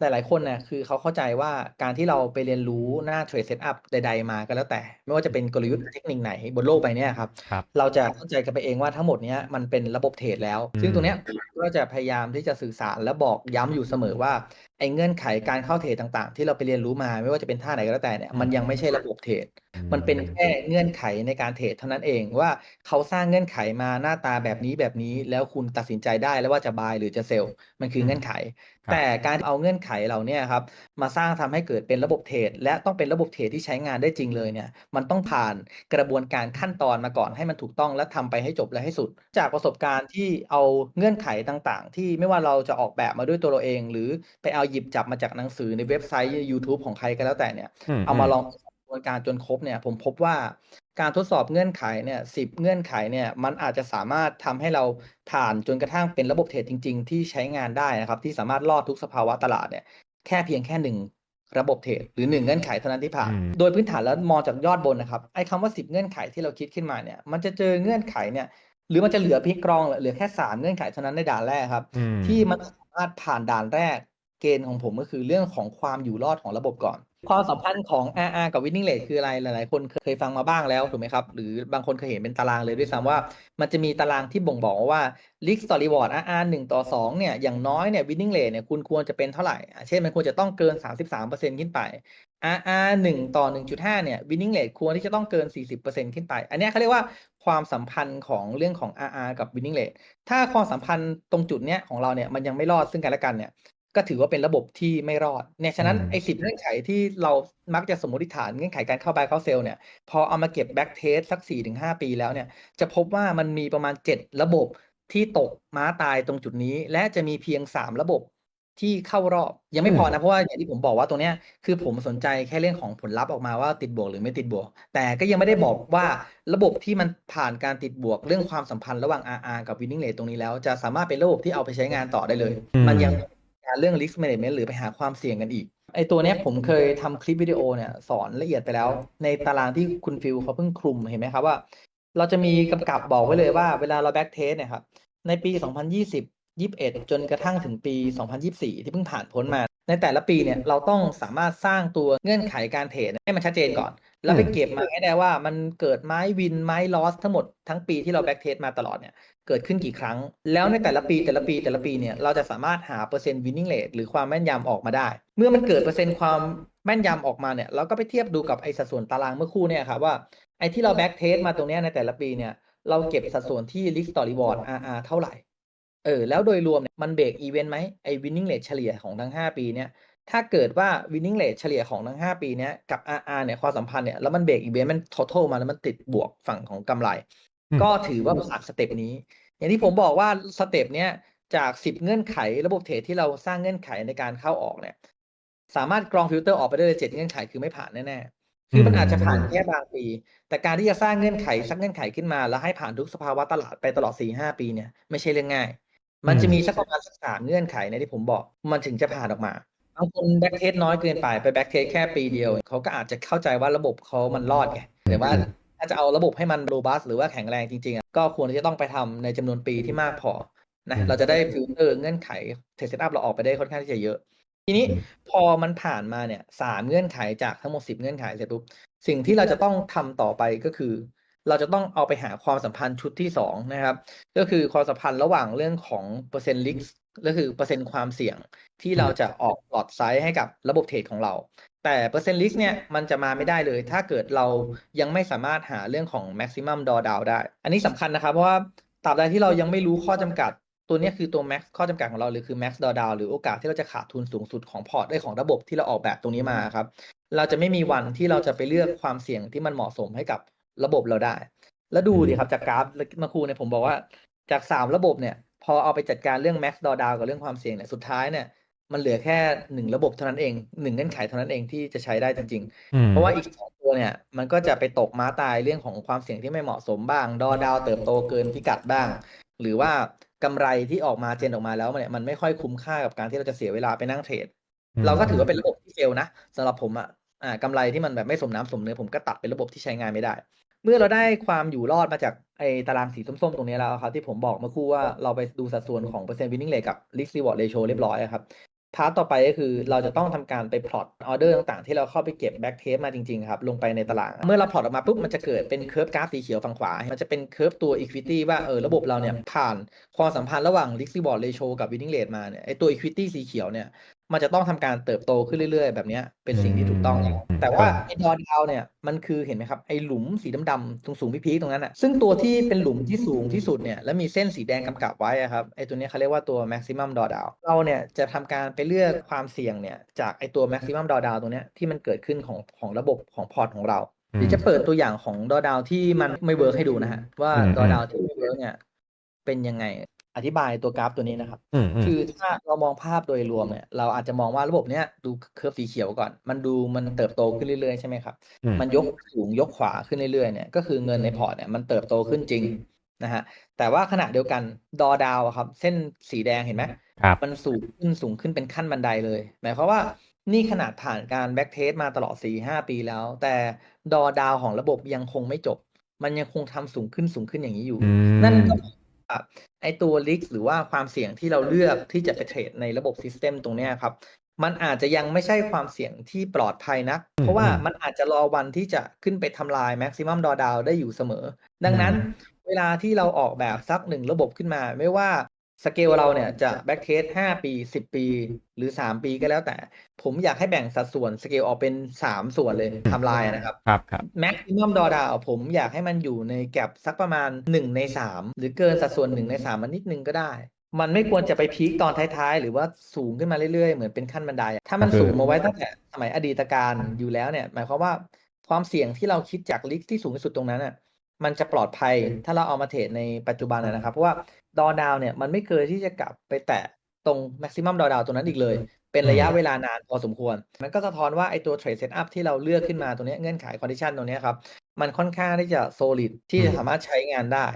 หลายๆคนเนี่ยคือเขาเข้าใจว่าการที่เราไปเรียนรู้หน้า Trade Setup ใด ๆ มาก็แล้วแต่ ไม่ว่าจะเป็นกลยุทธ์เทคนิคไหนบนโลกใบเนี้ยครับครับ เราจะเข้าใจกันไปเองว่าทั้งหมดเนี้ยมันเป็นระบบเทรดแล้วอืซึ่งตรงเนี้ยมก็จะพยายามที่จะสื่อสารและบอกย้ำอยู่เสมอว่าไอ้เงื่อนไขการเข้าเทรดต่างๆ ที่เราไปเรียนรู้มาไม่ว่าจะเป็นท่าไหนก็แล้วแต่เนี่ยมันยังไม่ใช่ระบบเทรดอืมันเป็นแค่เงื่อนไขในการเทรดเท่านั้นเองว่าเขาสร้างเงื่อนไขมาหน้าตาแบบนี้แบบนี้แล้วคุณตัดสินใจได้แล้วว่าจะ buy หรือจะ sell มันคืออืมเงื่อนไขครับ แต่การเอาเงื่อนไขเหล่าเนี้ยครับมาสร้างทำให้เกิดเป็นระบบเทรดและต้องเป็นระบบเทรดที่ใช้งานได้จริงเลยเนี่ยมันต้องผ่านกระบวนการขั้นตอนมาก่อนให้มันถูกต้องและทำไปให้จบและให้สุด จากประสบการณ์ที่เอาเงื่อนไขต่างๆ ที่ไม่ว่าเราจะออกแบบมาด้วยตัวเราเอง หรือไปเอาหยิบจับมาจากหนังสือในเว็บไซต์ YouTube ของใครก็แล้วแต่เนี่ยอืมเอาอืมามลองกระบวนการจนครบเนี่ยผมพบว่า การทดสอบเงื่อนไขเนี่ยสิบเงื่อนไขเนี่ยมันอาจจะสามารถทำให้เราผ่านจนกระทั่งเป็นระบบเทรดจริง ๆ ที่ใช้งานได้นะครับ ที่สามารถรอดทุกสภาวะตลาดเนี่ยแค่เพียงแค่หนึ่งระบบเทรดหรือหนึ่งเงื่อนไขเท่านั้นที่ผ่านอืมโดยพื้นฐานแล้วมองจากยอดบนนะครับไอ้คำว่าสิบเงื่อนไขที่เราคิดขึ้นมาเนี่ยมันจะเจอเงื่อนไขเนี่ยหรือมันจะเหลือพลิกกรองเหลือแค่สามเงื่อนไขเท่านั้นในด่านแรกครับอืมที่มันสามารถผ่านด่านแรกเกณฑ์ของผมก็คือเรื่องของความอยู่รอดของระบบก่อน ความสัมพันธ์ของ RR กับ winning rate คืออะไรหลาย ๆ คนเคยฟังมาบ้างแล้วถูกไหมครับ หรือบางคนเคยเห็นเป็นตารางเลยด้วยซ้ำว่า มันจะมีตารางที่บ่งบอกว่า risk ต่อ reward RR 1 ต่อ 2 เนี่ย อย่างน้อยเนี่ย winning rate เนี่ยคุณควรจะเป็นเท่าไหร่ เช่นมันควรจะต้องเกิน 33%ขึ้นไป RR 1 ต่อ 1.5 เนี่ย winning rate ควรที่จะต้องเกิน 40%ขึ้นไป อันนี้เขาเรียกว่าความสัมพันธ์ของเรื่องของ RR กับ winning rate ถ้าความสัมพันธ์ตรงจุดเนี้ยของเราเนี่ยมันยังไม่รอดซึ่งกันและกันเนี่ย ก็ถือว่าเป็นระบบที่ไม่รอดเนี่ยฉะนั้นอืมไอ้สิบเงื่อนไขที่เรามักจะสมมติฐานเงื่อนไขการเข้า buy เข้าเซลเนี่ยพอเอามาเก็บ back test สัก4-5ปีแล้วเนี่ยจะพบว่ามันมีประมาณ7ระบบที่ตกม้าตายตรงจุดนี้ และจะมีเพียง3ระบบที่เข้ารอบยังไม่พอนะ เพราะว่าอย่างที่ผมบอกว่าตรงเนี้ยคือผมสนใจแค่เรื่องของผลลัพธ์ออกมาว่าติดบวกหรือไม่ติดบวก แต่ก็ยังไม่ได้บอกว่าระบบที่มันผ่านการติดบวก เรื่องความสัมพันธ์ระหว่าง RR กับ winning rate ตรงนี้แล้ว จะสามารถเป็นระบบที่เอาไปใช้งานต่อได้เลยอืมมันยัง การเรื่อง risk management หรือไปหาความเสี่ยงกันอีก ไอตัวเนี้ยผมเคยทำคลิปวิดีโอเนี่ยสอนละเอียดไปแล้ว ในตารางที่คุณฟิลเขาเพิ่งคลุมเห็นไหมครับว่า เราจะมีกำกับบอกไว้เลยว่าเวลาเราแบ็กเทสเนี่ยครับในปี 2020 21 จนกระทั่งถึงปี 2024 ที่เพิ่งผ่านพ้นมา ในแต่ละปีเนี่ยเราต้องสามารถสร้างตัวเงื่อนไขการเทรดให้มันชัดเจนก่อน แล้วไปเก็บมาให้ได้ว่ามันเกิดไม้วินไม้ลอสทั้งหมดทั้งปีที่เราแบ็กเทสมาตลอดเนี่ยเกิดขึ้นกี่ครั้ง แล้วในแต่ละปีแต่ละปีแต่ละปีเนี่ยเราจะสามารถหาเปอร์เซ็นต์ winning rate หรือความแม่นยำออกมาได้ เมื่อมันเกิดเปอร์เซ็นต์ความแม่นยำออกมาเนี่ยเราก็ไปเทียบดูกับไอ้สัดส่วนตารางเมื่อครู่เนี่ยครับว่าไอ้ที่เราแบ็กเทสมาตรงเนี้ยในแต่ละปีเนี่ยเราเก็บสัดส่วนที่ risk ต่อ reward RR เท่าไหร่ เออแล้วโดยรวมเนี่ยมันเบรกอีเวนต์ไหมไอ้ winning rate เฉลี่ยของทั้ง 5 ปีเนี่ยถ้าเกิดว่า winning rate เฉลี่ยของทั้ง 5 ปีเนี้ยกับ RR เนี่ยความสัมพันธ์เนี่ยแล้วมันเบรกอีเวนต์มัน total มาแล้วมันติดบวกฝั่งของกำไรอืมก็ถือว่าผ่านสเต็ปนี้ อย่างที่ผมบอกว่าสเต็ปเนี้ยจาก 10 เงื่อนไขระบบเทรดที่เราสร้างเงื่อนไขในการเข้าออกเนี่ย สามารถกรองฟิลเตอร์ออกไปได้เลยเจ็ดเงื่อนไขคือไม่ผ่านแน่ๆคือมันอาจจะผ่านแค่บางปี แต่การที่จะสร้างเงื่อนไขสักเงื่อนไขขึ้นมา แล้วให้ผ่านทุกสภาวะตลาดไปตลอด4ี่ห้าปีเนี่ยไม่ใช่เรื่องง่าย มันจะมีสักประมาณสักสามเงื่อนไขในะที่ผมบอก มันถึงจะผ่านออกมาบางคนแบ็กเทสน้อยเกินไปไปแบ็กเทสแค่ปีเดียว เขาก็อาจจะเข้าใจว่าระบบเขามันรอดไงแต่ว่าถ้าจะเอาระบบให้มันโรบัสหรือว่าแข็งแรงจริงๆอะก็ควรที่จะต้องไปทำในจำนวนปีที่มากพอนะอืมเราจะได้ฟิลเตอร์เงื่อนไขเทสเซตอัพเราออกไปได้ค่อนข้างที่จะเยอะ ทีนี้อืมพอมันผ่านมาเนี่ยสามเงื่อนไขจากทั้งหมดสิบเงื่อนไขเสร็จปุ๊บสิ่งที่เราจะต้องทำต่อไปก็คือ เราจะต้องเอาไปหาความสัมพันธ์ชุดที่สองนะครับ ก็คือความสัมพันธ์ระหว่างเรื่องของเปอร์เซ็นต์ลิกก็คือเปอร์เซ็นต์ความเสี่ยงที่เราจะออกหลอดไซส์ให้กับระบบเทรดของเรา แต่เปอร์เซ็นต์ลิสเนี่ยมันจะมาไม่ได้เลย ถ้าเกิดเรายังไม่สามารถหาเรื่องของ maximum drawdown ได้ อันนี้สำคัญนะครับ เพราะว่าตราบใดที่เรายังไม่รู้ข้อจำกัด ตัวนี้คือตัว max ข้อจำกัดของเราหรือคือ max drawdown หรือโอกาสที่เราจะขาดทุนสูงสุดของพอร์ตได้ของระบบที่เราออกแบบตรงนี้มาครับเราจะไม่มีวันที่เราจะไปเลือกความเสี่ยงที่มันเหมาะสมให้กับ ระบบเราได้ แล้วดูดิครับจากกราฟเมื่อครู่เนี่ยผมบอกว่าจากสามระบบเนี่ย พอเอาไปจัดการเรื่อง max drawdown กับเรื่องความเสี่ยงเนี่ยสุดท้ายเนี่ยมันเหลือแค่หนึ่งระบบเท่านั้นเองหนึ่งเงื่อนไขเท่านั้นเองที่จะใช้ได้จริงอืมๆเพราะว่าอีกสองตัวเนี่ย มันก็จะไปตกม้าตายเรื่องของความเสี่ยงที่ไม่เหมาะสมบ้าง ดอดาวเติบโตเกินพิกัดบ้าง หรือว่ากำไรที่ออกมาเจนออกมาแล้วเนี่ยมันไม่ค่อยคุ้มค่ากับการที่เราจะเสียเวลาไปนั่งเทรดเราก็ถือว่าเป็นระบบที่เฟลนะสำหรับผมอะอ่ากำไรที่มันแบบไม่สมน้ำสมเนื้อผมก็ตัดเป็นระบบที่ใช้งานไม่ได้ เมื่อเราได้ความอยู่รอดมาจากไอ้ตารางสีส้มๆ ตรงนี้แล้วครับ ที่ผมบอกเมื่อครู่ว่าเราไปดูสัดส่วนของเปอร์เซ็นต์ winning rate กับ risk reward ratio เรียบร้อยอะครับพาร์ตต่อไปก็คือเราจะต้องทำการไปพลอตออเดอร์ต่างๆ ที่เราเข้าไปเก็บแบ็กเทสมาจริงๆครับ ลงไปในตาราง เมื่อเราพลอตออกมาปุ๊บ มันจะเกิดเป็นเค r ร์ฟกราฟสีเขียวฝั่งขวา มันจะเป็นเค r ร์ฟตัว equity ว่าเออระบบเราเนี่ยผ่านความสัมพันธ์ระหว่าง risk reward ratio กับ winning rate มาเนี่ยไอตัว equity สีเขียวเนี่ย มันจะต้องทำการเติบโตขึ้นเรื่อย ๆ แบบเนี้ยเป็นสิ่งที่ถูกต้องอืมแต่ว่าไอ้ดอดาวเนี่ยมันคือเห็นไหมครับไอ้หลุมสีดำๆสูงๆพีคๆตรงนั้นอะซึ่งตัวที่เป็นหลุมที่สูงที่สุดเนี่ยแล้วมีเส้นสีแดงกำกับไว้อะครับไอ้ตัวเนี้ยเขาเรียกว่าตัว maximum drawdown เราเนี่ยจะทำการไปเลือกความเสี่ยงเนี่ยจากไอ้ตัว maximum drawdown ตัวเนี้ยที่มันเกิดขึ้นของของระบบของพอร์ตของเราเดี๋ยวจะเปิดตัวอย่างของ drawdown ที่มันไม่เวิร์กให้ดูนะฮะว่าอืม drawdown ที่ไม่เวิร์กเนี่ยเป็นยังไง อธิบายตัวกราฟตัวนี้นะครับอืมอืมคือถ้าเรามองภาพโดยรวมเนี่ย เราอาจจะมองว่าระบบเนี้ยดูเคอร์ฟสีเขียวก่อน มันดูมันเติบโตขึ้นเรื่อยๆใช่ไหมครับอืมมันยกสูงยกขวาขึ้นเรื่อยๆเนี่ยก็คือเงินในพอร์ตเนี่ยมันเติบโตขึ้นจริงนะฮะ แต่ว่าขณะเดียวกันดอดาวครับ เส้นสีแดงเห็นไหมครับมันสูงขึ้นสูงขึ้นเป็นขั้นบันไดเลย หมายความว่านี่ขนาดผ่านการแบ็กเทสมาตลอด4-5 ปีแล้ว แต่ดอดาวของระบบยังคงไม่จบ มันยังคงทำสูงขึ้นสูงขึ้นอย่างนี้อยู่อืมนั่นก็หมายความว่า ไอตัวลิกหรือว่าความเสี่ยงที่เราเลือกที่จะไปเทรดในระบบซิสเต็มตรงเนี้ยครับ มันอาจจะยังไม่ใช่ความเสี่ยงที่ปลอดภัยนักอืมเพราะว่าอืมมันอาจจะรอวันที่จะขึ้นไปทำลาย maximum drawdown ได้อยู่เสมอ ดังนั้นอืมเวลาที่เราออกแบบสักหนึ่งระบบขึ้นมา ไม่ว่า สเกลเราเนี่ยจะแบ็กเทส5ปี10ปี หรือ3ปีก็แล้วแต่ ผมอยากให้แบ่งสัดส่วนสเกลออกเป็น3ส่วนเลยทำลายนะครับครับครับ maximum drawdown ผมอยากให้มันอยู่ในแกลบสักประมาณ1ใน3หรือเกินสัดส่วน1ใน3มันนิดนึงก็ได้ มันไม่ควรจะไปพีคตอนท้ายๆ หรือว่าสูงขึ้นมาเรื่อยๆ เหมือนเป็นขั้นบันไดอะถ้ามันก็คือสูงมาไว้ตั้งแต่สมัยอดีตการอยู่แล้วเนี่ย หมายความว่าความเสี่ยงที่เราคิดจากลิกที่สูงที่สุดตรงนั้นอะมันจะปลอดภัยถ้าเราเอามาเทรดในปัจจุบันอะนะครับ เพราะว่า ดอดาวเนี่ยมันไม่เคยที่จะกลับไปแตะตรง maximum drawdown ตรงนั้นอีกเลย เป็นระยะเวลานานพอสมควร มันก็สะท้อนว่าไอ้ตัว trade setup ที่เราเลือกขึ้นมาตรงเนี้ยเงื่อนไข condition ตรงเนี้ยครับ มันค่อนข้างที่จะ solid ที่จะสามารถใช้งานได้